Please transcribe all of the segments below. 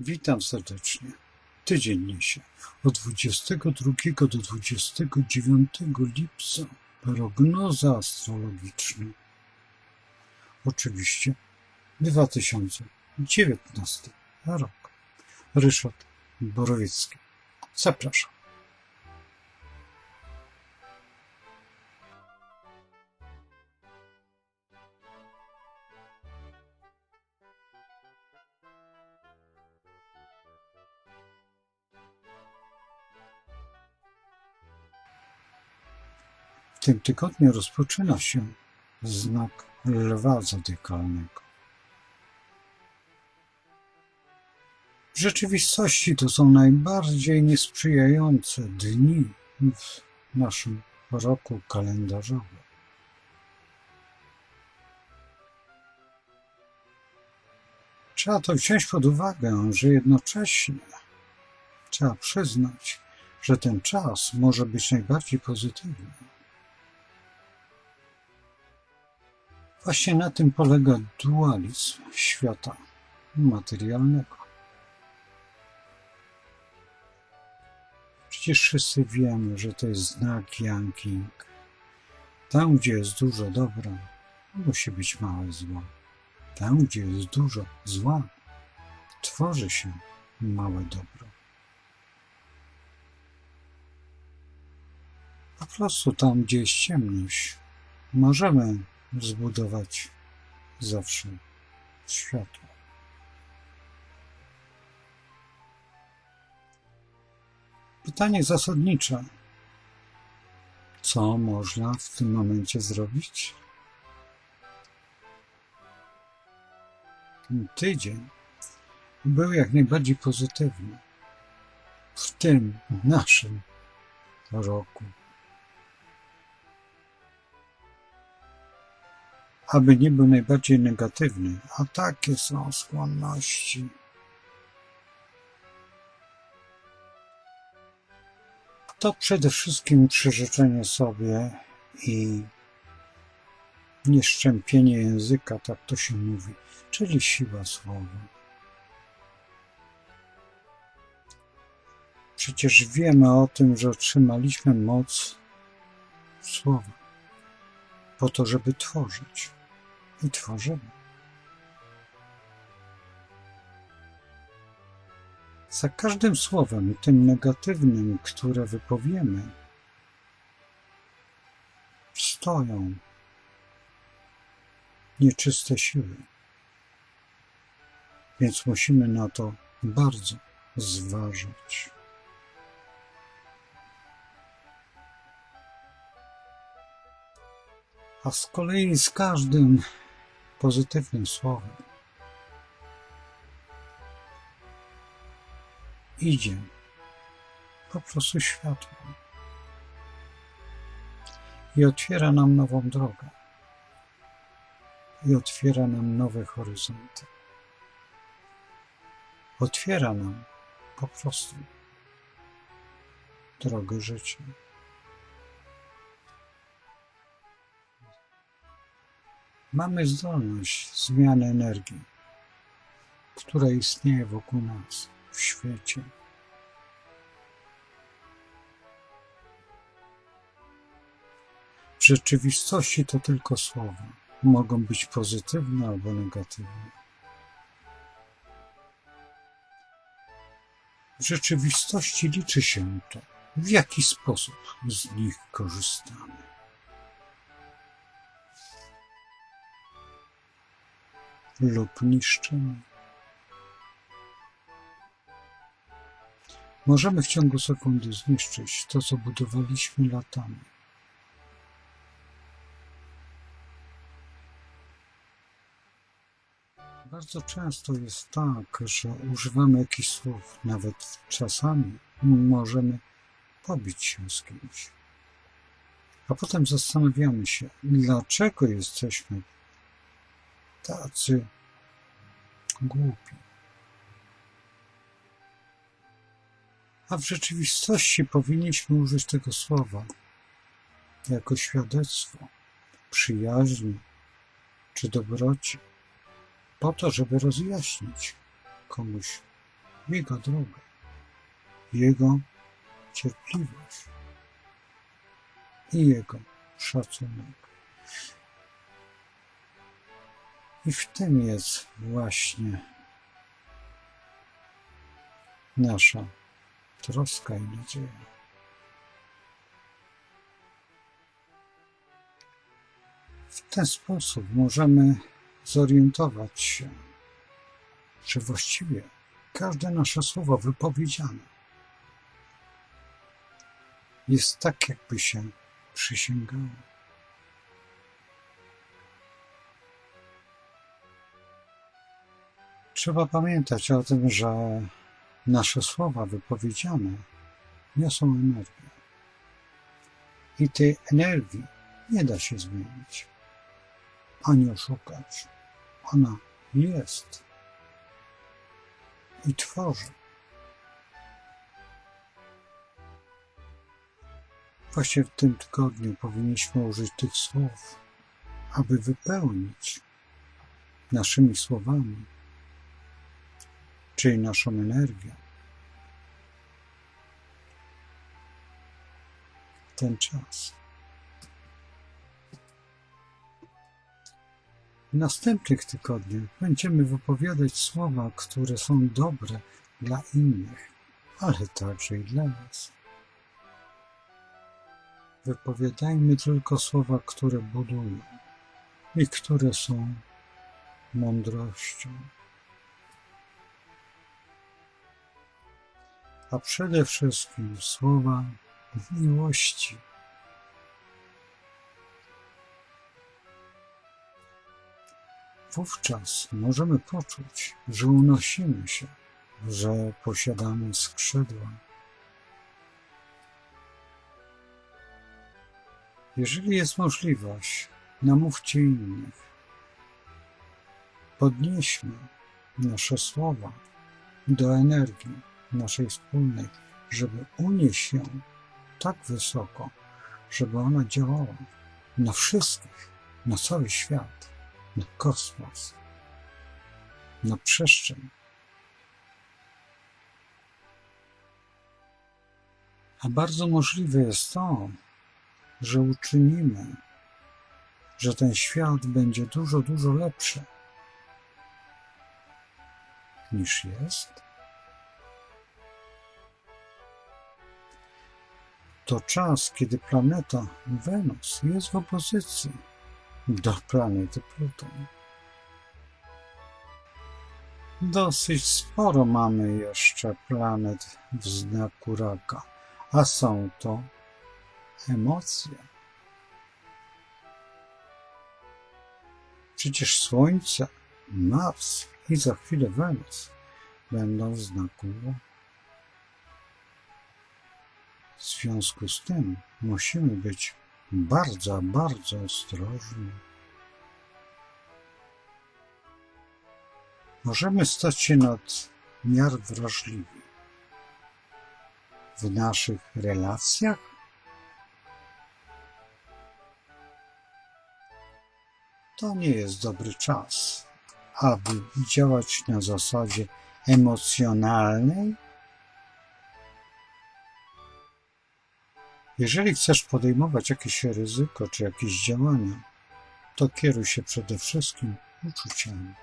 Witam serdecznie. Tydzień niesie od 22 do 29 lipca prognoza astrologiczna. Oczywiście 2019 rok. Ryszard Borowiecki. Zapraszam. W tym tygodniu rozpoczyna się znak lwa zodykalnego. W rzeczywistości to są najbardziej niesprzyjające dni w naszym roku kalendarzowym. Trzeba to wziąć pod uwagę, że jednocześnie trzeba przyznać, że ten czas może być najbardziej pozytywny. Właśnie na tym polega dualizm świata materialnego. Przecież wszyscy wiemy, że to jest znak Yang-King. Tam, gdzie jest dużo dobra, musi być małe zło. Tam, gdzie jest dużo zła, tworzy się małe dobro. Po prostu tam, gdzie jest ciemność, możemy zbudować zawsze światło. Pytanie zasadnicze. Co można w tym momencie zrobić? Ten tydzień był jak najbardziej pozytywny w tym naszym roku. Aby nie był najbardziej negatywny, a takie są skłonności. To przede wszystkim przyrzeczenie sobie i nieszczępienie języka, tak to się mówi, czyli siła słowa. Przecież wiemy o tym, że otrzymaliśmy moc słowa po to, żeby tworzyć. I tworzymy. Za każdym słowem, tym negatywnym, które wypowiemy, stoją nieczyste siły. Więc musimy na to bardzo zważyć. a z kolei z każdym pozytywnym słowem idzie po prostu światło i otwiera nam nową drogę i otwiera nam nowe horyzonty. Otwiera nam po prostu drogę życia. Mamy zdolność zmiany energii, która istnieje wokół nas, w świecie. W rzeczywistości to tylko słowa. Mogą być pozytywne albo negatywne. W rzeczywistości liczy się to, w jaki sposób z nich korzystamy. Lub niszczymy. Możemy w ciągu sekundy zniszczyć to, co budowaliśmy latami. Bardzo często jest tak, że używamy jakichś słów, nawet czasami możemy pobić się z kimś. A potem zastanawiamy się, dlaczego jesteśmy tacy głupi. A w rzeczywistości powinniśmy użyć tego słowa jako świadectwo przyjaźni czy dobroci, po to, żeby rozjaśnić komuś Jego drogę, Jego cierpliwość i Jego szacunek. I w tym jest właśnie nasza troska i nadzieja. W ten sposób możemy zorientować się, że właściwie każde nasze słowo wypowiedziane jest tak, jakby się przysięgało. Trzeba pamiętać o tym, że nasze słowa wypowiedziane niosą energię. I tej energii nie da się zmienić ani oszukać. Ona jest i tworzy. Właśnie w tym tygodniu powinniśmy użyć tych słów, aby wypełnić naszymi słowami, czyli naszą energię, ten czas. W następnych tygodniach będziemy wypowiadać słowa, które są dobre dla innych, ale także i dla nas. Wypowiadajmy tylko słowa, które budują i które są mądrością. A przede wszystkim słowa miłości. Wówczas możemy poczuć, że unosimy się, że posiadamy skrzydła. Jeżeli jest możliwość, namówcie innych. Podnieśmy nasze słowa do energii naszej wspólnej, żeby unieść ją tak wysoko, żeby ona działała na wszystkich, na cały świat, na kosmos, na przestrzeń. A bardzo możliwe jest to, że uczynimy, że ten świat będzie dużo, dużo lepszy niż jest, to czas, kiedy planeta Wenus jest w opozycji do planety Pluton. Dosyć sporo mamy jeszcze planet w znaku raka, a są to emocje. Przecież Słońce, Mars i za chwilę Wenus będą w znaku raka. W związku z tym musimy być bardzo, bardzo ostrożni. Możemy stać się nadmiar wrażliwi w naszych relacjach. To nie jest dobry czas, aby działać na zasadzie emocjonalnej Jeżeli chcesz podejmować jakieś ryzyko czy jakieś działania, to kieruj się przede wszystkim uczuciami.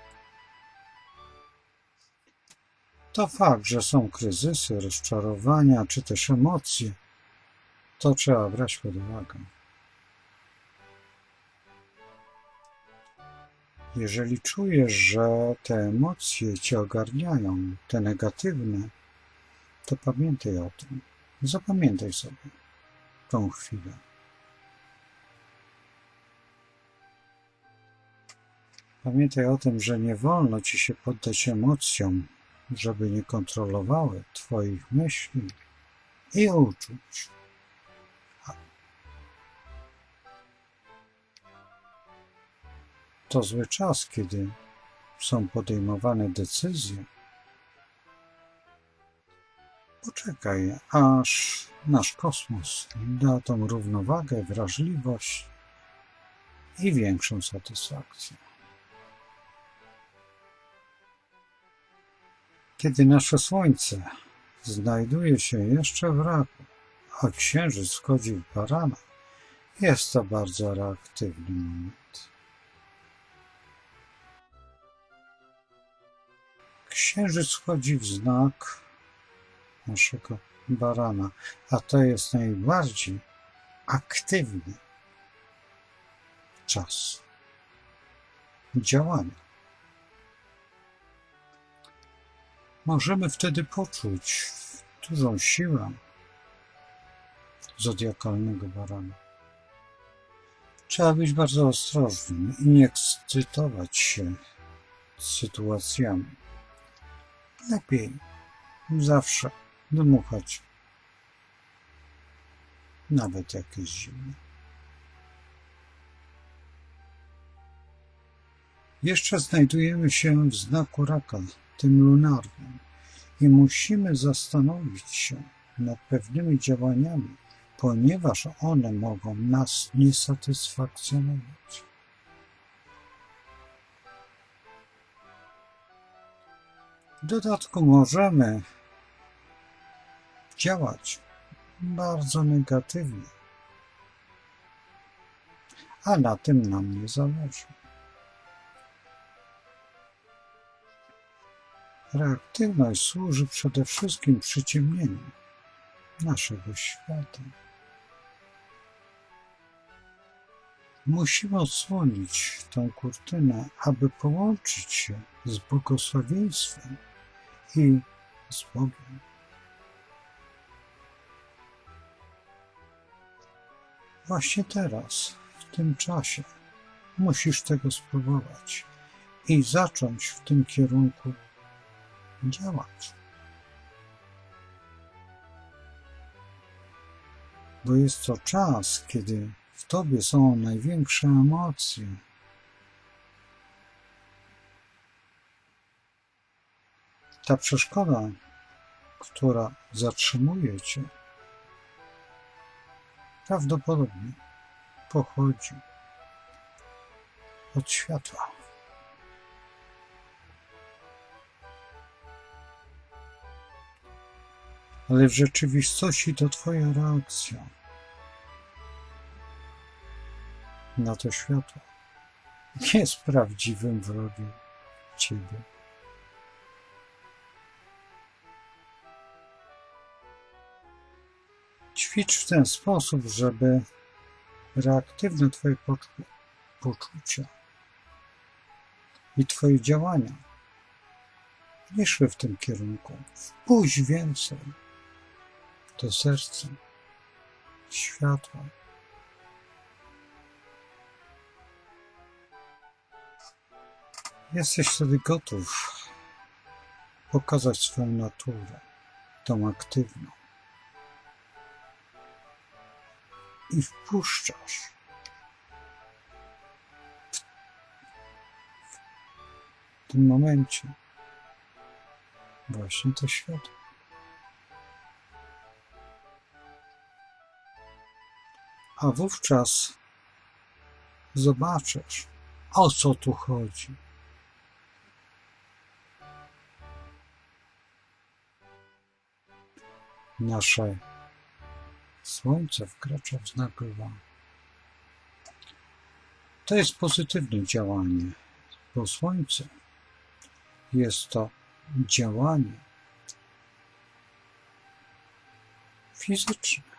To fakt, że są kryzysy, rozczarowania czy też emocje, to trzeba brać pod uwagę. Jeżeli czujesz, że te emocje cię ogarniają, te negatywne, to pamiętaj o tym. Zapamiętaj sobie tą chwilę. Pamiętaj o tym, że nie wolno ci się poddać emocjom, żeby nie kontrolowały Twoich myśli i uczuć. To zły czas, kiedy są podejmowane decyzje. Poczekaj, aż nasz kosmos da tą równowagę, wrażliwość i większą satysfakcję. Kiedy nasze Słońce znajduje się jeszcze w raku, a Księżyc wchodzi w barana, jest to bardzo reaktywny moment. Księżyc wchodzi w znak naszego barana, a to jest najbardziej aktywny czas działania. Możemy wtedy poczuć dużą siłę zodiakalnego barana. Trzeba być bardzo ostrożnym i nie ekscytować się sytuacjami. Lepiej zawsze dmuchać, nawet jak jest zimno. Jeszcze znajdujemy się w znaku raka, tym lunarnym, i musimy zastanowić się nad pewnymi działaniami, ponieważ one mogą nas nie satysfakcjonować. W dodatku możemy działać bardzo negatywnie, a na tym nam nie zależy. Reaktywność służy przede wszystkim przyciemnieniu naszego świata. Musimy odsłonić tą kurtynę, aby połączyć się z błogosławieństwem i z Bogiem. Właśnie teraz, w tym czasie, musisz tego spróbować i zacząć w tym kierunku działać. Bo jest to czas, kiedy w tobie są największe emocje. Ta przeszkoda, która zatrzymuje cię, prawdopodobnie pochodzi od światła. ale w rzeczywistości to Twoja reakcja na to światło jest prawdziwym wrogiem Ciebie. Ćwicz w ten sposób, żeby reaktywne Twoje poczu- poczucia i Twoje działania nie szły w tym kierunku. Wpuść więcej do serca światła. Jesteś wtedy gotów pokazać swoją naturę, tą aktywną. I wpuszczasz w tym momencie właśnie to światło. A wówczas zobaczysz, o co tu chodzi. Nasze Słońce wkracza w znak lwa. To jest pozytywne działanie, bo Słońce jest to działanie fizyczne.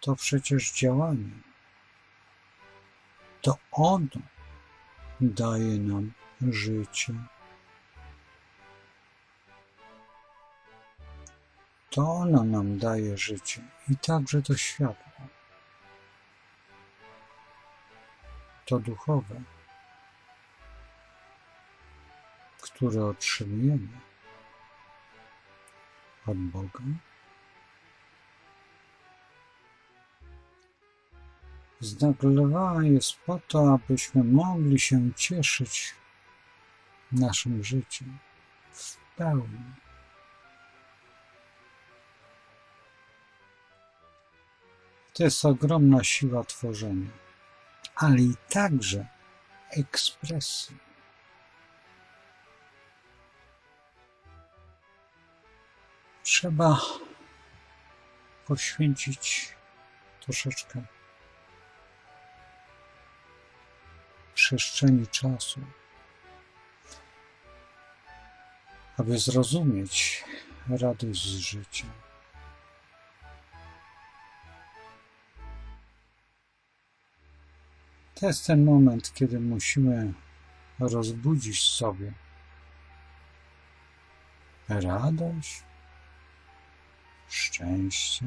To przecież działanie. To ono daje nam życie. To ono nam daje życie i także to światło. To duchowe, które otrzymujemy od Boga. Znak lwa jest po to, abyśmy mogli się cieszyć naszym życiem w pełni. To jest ogromna siła tworzenia, ale i także ekspresji. Trzeba poświęcić troszeczkę przestrzeni czasu, aby zrozumieć radość z życia. To jest ten moment, kiedy musimy rozbudzić sobie radość, szczęście.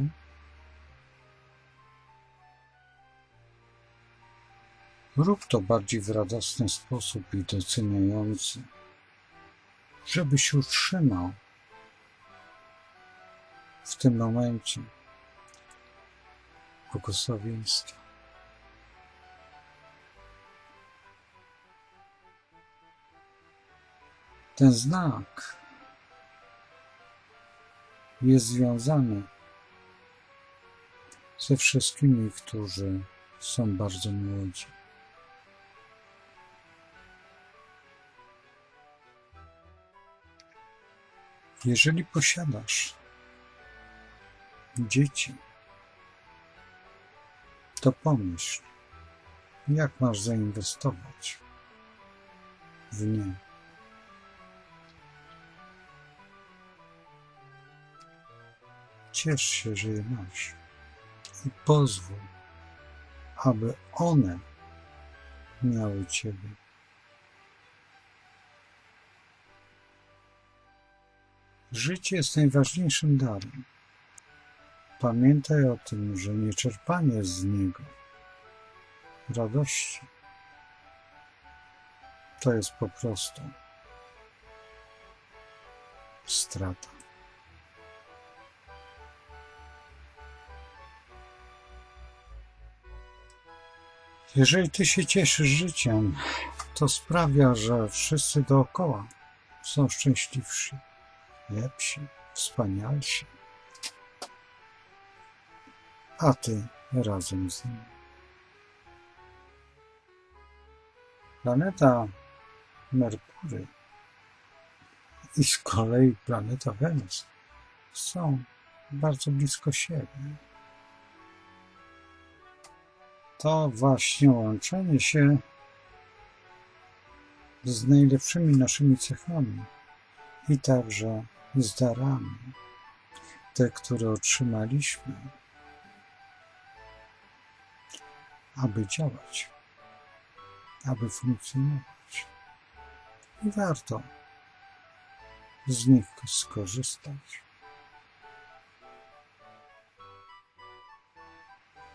Rób to bardziej w radosny sposób i doceniający, żebyś utrzymał w tym momencie błogosławieństwo. Ten znak jest związany ze wszystkimi, którzy są bardzo młodzi. Jeżeli posiadasz dzieci, to pomyśl, jak masz zainwestować w nie. Ciesz się, że je masz i pozwól, aby one miały Ciebie. Życie jest najważniejszym darem. Pamiętaj o tym, że nieczerpanie z niego radości to jest po prostu strata. Jeżeli ty się cieszysz życiem, to sprawia, że wszyscy dookoła są szczęśliwsi, lepsi, wspanialsi, a ty razem z nimi. Planeta Merkury i z kolei planeta Wenus są bardzo blisko siebie to właśnie łączenie się z najlepszymi naszymi cechami i także z darami, te, które otrzymaliśmy, aby działać, aby funkcjonować. I warto z nich skorzystać.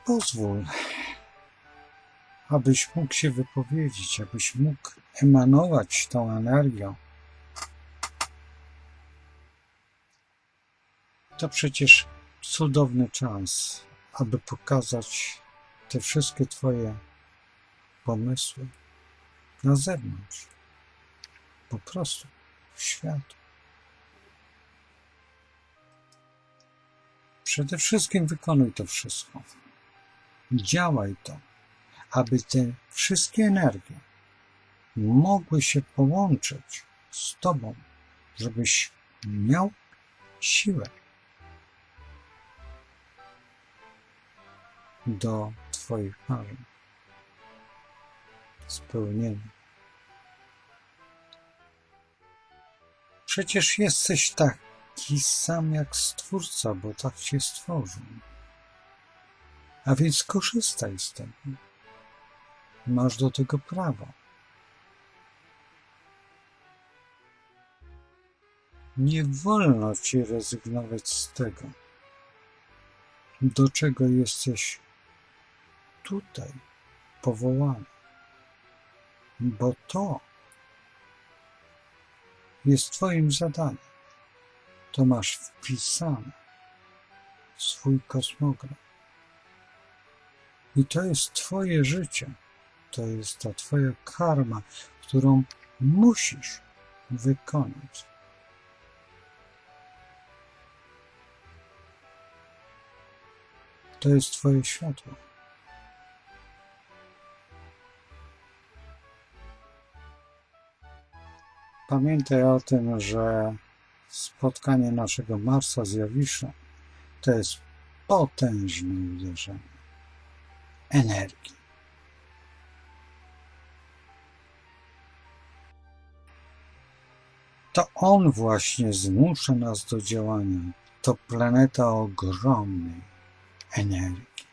Pozwól abyś mógł się wypowiedzieć, abyś mógł emanować tą energią. To przecież cudowny czas, aby pokazać te wszystkie Twoje pomysły na zewnątrz, po prostu w światu. Przede wszystkim wykonuj to wszystko. Działaj to aby te wszystkie energie mogły się połączyć z Tobą, żebyś miał siłę do Twoich marzeń, spełnienia. Przecież jesteś taki sam jak Stwórca, bo tak Cię stworzył. A więc korzystaj z tego. Masz do tego prawo. Nie wolno ci rezygnować z tego, do czego jesteś tutaj powołany, bo to jest Twoim zadaniem. To masz wpisane w swój kosmogram. I to jest Twoje życie. To jest ta Twoja karma, którą musisz wykonać. To jest Twoje światło. Pamiętaj o tym, że spotkanie naszego Marsa z Jowiszem to jest potężne uderzenie energii. To on właśnie zmusza nas do działania. To planeta ogromnej energii.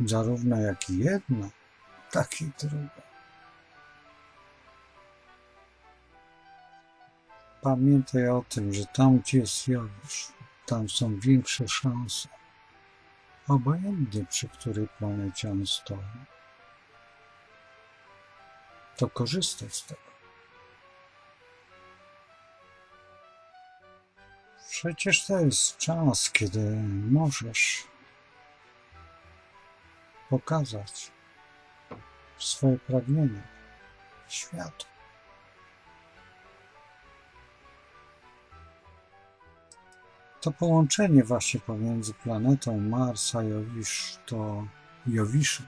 Zarówno jak jedna, tak i druga. Pamiętaj o tym, że tam, gdzie jest Jowisz, tam są większe szanse. Obojętnie przy której planecie on stoi. To korzystaj z tego. Przecież to jest czas, kiedy możesz pokazać swoje pragnienie światu. To połączenie właśnie pomiędzy planetą Mars a Jowisz to Jowiszem.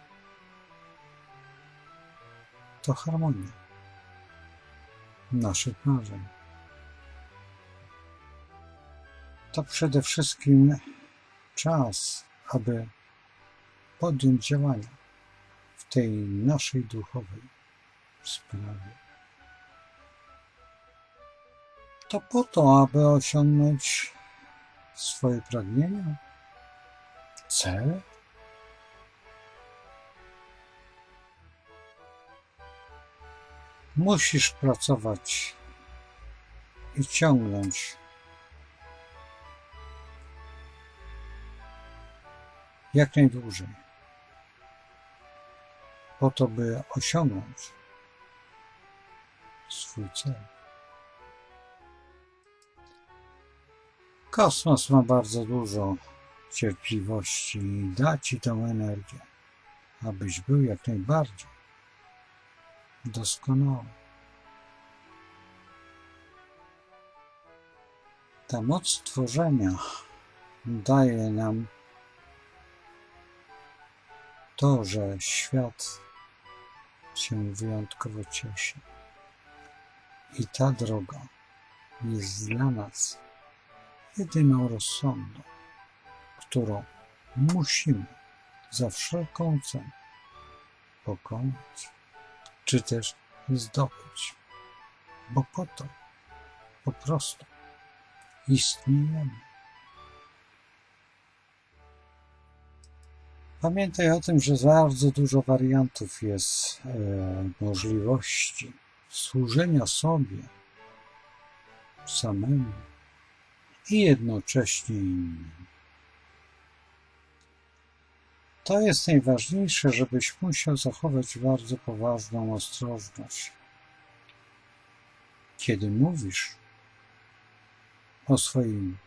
To harmonia naszych marzeń. To przede wszystkim czas, aby podjąć działania w tej naszej duchowej sprawie. To po to, aby osiągnąć swoje pragnienia, cele. Musisz pracować i ciągnąć jak najdłużej, po to, by osiągnąć swój cel. Kosmos ma bardzo dużo cierpliwości i da ci tę energię, abyś był jak najbardziej doskonały. Ta moc tworzenia daje nam to, że świat się wyjątkowo cieszy. I ta droga jest dla nas jedyną rozsądną, którą musimy za wszelką cenę pokonać, czy też zdobyć, bo po to po prostu istniejemy. Pamiętaj o tym, że bardzo dużo wariantów jest e, możliwości służenia sobie samemu i jednocześnie innym. To jest najważniejsze, żebyś musiał zachować bardzo poważną ostrożność. Kiedy mówisz o swoim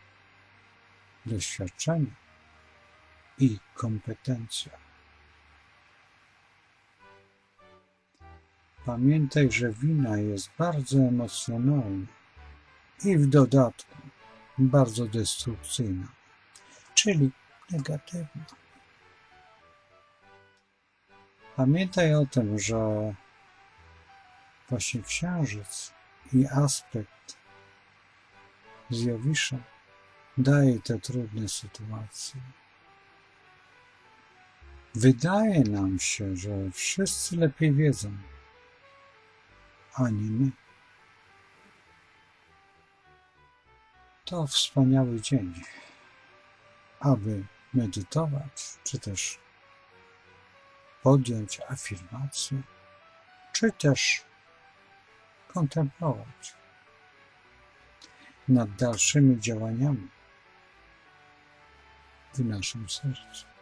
doświadczeniu i kompetencjach. Pamiętaj, że wina jest bardzo emocjonalna i w dodatku bardzo destrukcyjna, czyli negatywna. Pamiętaj o tym, że właśnie księżyc i aspekt z Jowiszem daje te trudne sytuacje. Wydaje nam się, że wszyscy lepiej wiedzą, ani my. To wspaniały dzień, aby medytować, czy też podjąć afirmację, czy też kontemplować nad dalszymi działaniami w naszym sercu.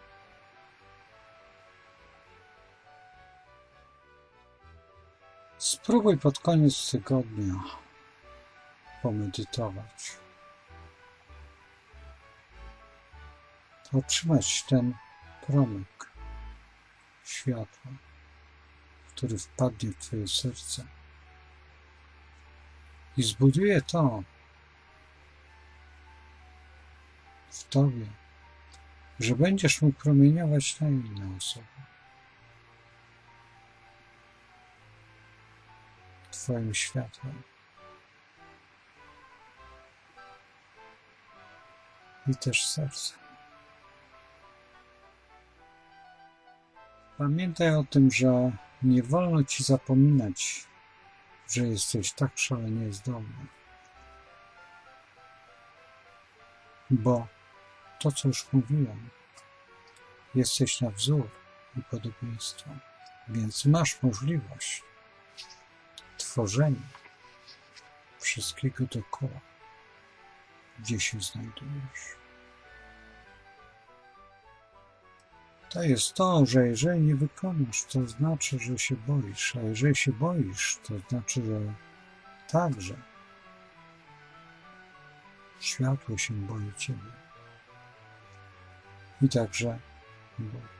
Spróbuj pod koniec tygodnia pomedytować. Otrzymać ten promyk światła, który wpadnie w Twoje serce i zbuduje to w Tobie, że będziesz mógł promieniować na inne osoby. Twoim światłem. I też sercem. Pamiętaj o tym, że nie wolno ci zapominać, że jesteś tak szalenie zdolny. Bo to, co już mówiłem, jesteś na wzór i podobieństwo, więc masz możliwość tworzenia wszystkiego dookoła, gdzie się znajdujesz. To jest to, że jeżeli nie wykonasz, to znaczy, że się boisz, a jeżeli się boisz, to znaczy, że także światło się boi Ciebie. I także Bóg.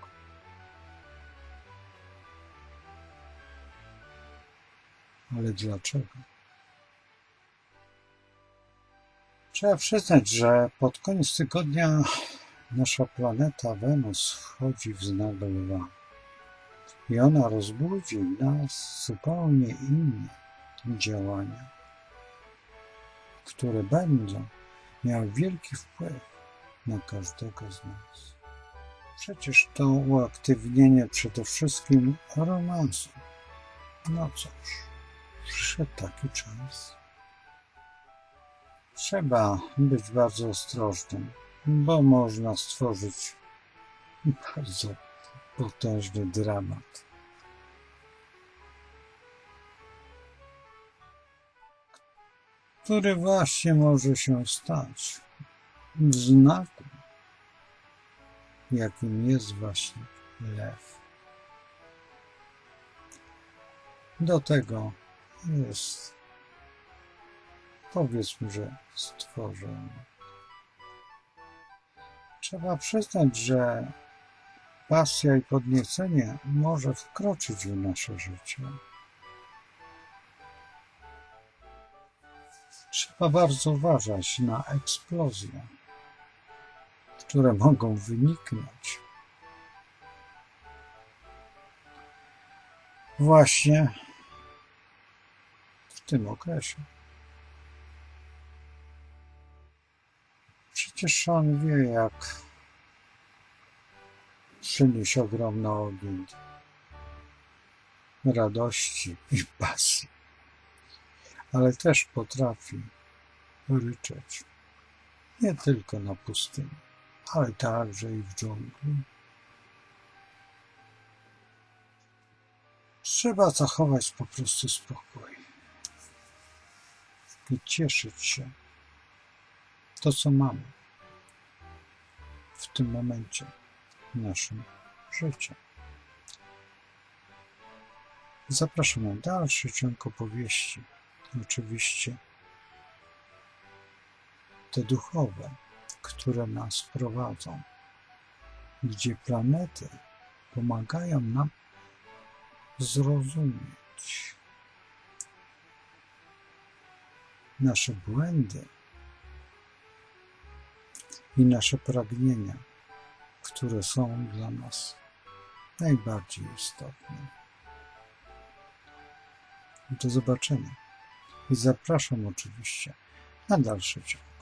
Ale dlaczego? Trzeba przyznać, że pod koniec tygodnia nasza planeta Wenus wchodzi w znak lwa. I ona rozbudzi w nas zupełnie inne działania, które będą miały wielki wpływ na każdego z nas. Przecież to uaktywnienie przede wszystkim romansu. No cóż, przyszedł taki czas. Trzeba być bardzo ostrożnym, bo można stworzyć bardzo potężny dramat. Który właśnie może się stać w znaku, jakim jest właśnie lew. Do tego jest, powiedzmy, że stworzony. Trzeba przyznać, że pasja i podniecenie może wkroczyć w nasze życie. Trzeba bardzo uważać na eksplozje, które mogą wyniknąć właśnie tym okresie. Przecież on wie, jak przynieść ogromny ogień radości i pasji, ale też potrafi ryczeć nie tylko na pustyni, ale także i w dżungli. Trzeba zachować po prostu spokój i cieszyć się to, co mamy w tym momencie naszym życiem. Zapraszam na dalszy ciąg opowieści. Oczywiście te duchowe, które nas prowadzą, gdzie planety pomagają nam zrozumieć nasze błędy i nasze pragnienia, które są dla nas najbardziej istotne. Do zobaczenia i zapraszam oczywiście na dalszy ciąg.